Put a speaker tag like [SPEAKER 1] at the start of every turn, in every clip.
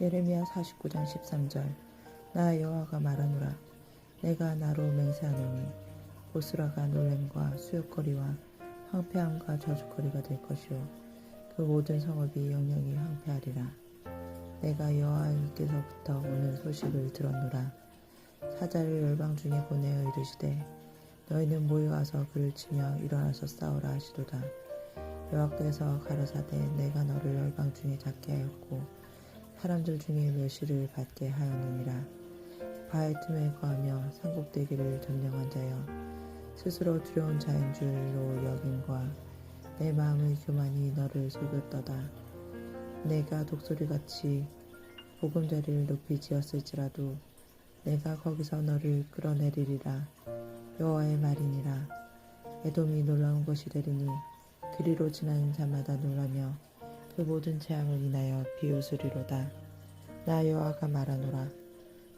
[SPEAKER 1] 예레미야 49장 13절. 나 여호와가 말하노라. 내가 나로 맹세하노니 보스라가 놀램과 수욕거리와 황폐함과 저주거리가 될 것이요. 그 모든 성읍이 영영이 황폐하리라. 내가 여호와께서부터 오는 소식을 들었노라. 사자를 열방 중에 보내어 이르시되 너희는 모여와서 그를 치며 일어나서 싸우라 하시도다. 여호와께서 가라사대 내가 너를 열방 중에 잡게 하였고 사람들 중에 멸시를 받게 하였느니라. 바의 틈에 거하며 산꼭대기를 점령한 자여 스스로 두려운 자인 줄로 여김과 내 마음의 교만이 너를 속였도다. 내가 독소리같이 보금자리를 높이 지었을지라도 내가 거기서 너를 끌어내리리라. 여호와의 말이니라. 에돔이 놀라운 것이 되리니 그리로 지나는 자마다 놀라며 그 모든 재앙을 인하여 비웃으리로다. 나 여호와가 말하노라.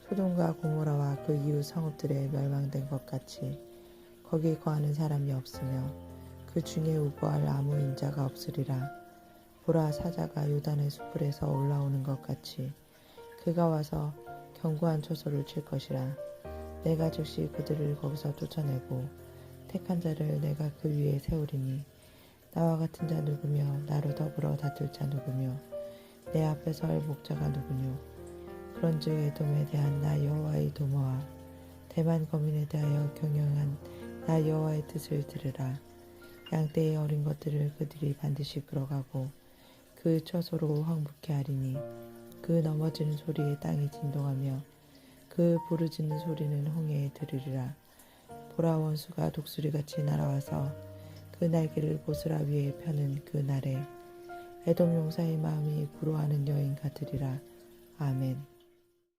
[SPEAKER 1] 소돔과 고모라와 그 이웃 성읍들에 멸망된 것 같이 거기 거하는 사람이 없으며 그 중에 우거할 아무 인자가 없으리라. 보라 사자가 요단의 수풀에서 올라오는 것 같이 그가 와서 견고한 초소를 칠 것이라. 내가 즉시 그들을 거기서 쫓아내고 택한 자를 내가 그 위에 세우리니 나와 같은 자 누구며 나로 더불어 다툴 자 누구며 내 앞에 설 목자가 누구뇨? 그런즉 에돔에 대한 나 여호와의 도모와 대만 거민에 대하여 경영한 나 여호와의 뜻을 들으라. 양떼의 어린 것들을 그들이 반드시 끌어가고 그 처소로 황복케 하리니 그 넘어지는 소리에 땅이 진동하며 그 부르짖는 소리는 홍해에 들으리라. 보라 원수가 독수리같이 날아와서 그 날개를 보스라 위에 펴는 그 날에 에돔 용사의 마음이 부러워하는 여인 같으리라. 아멘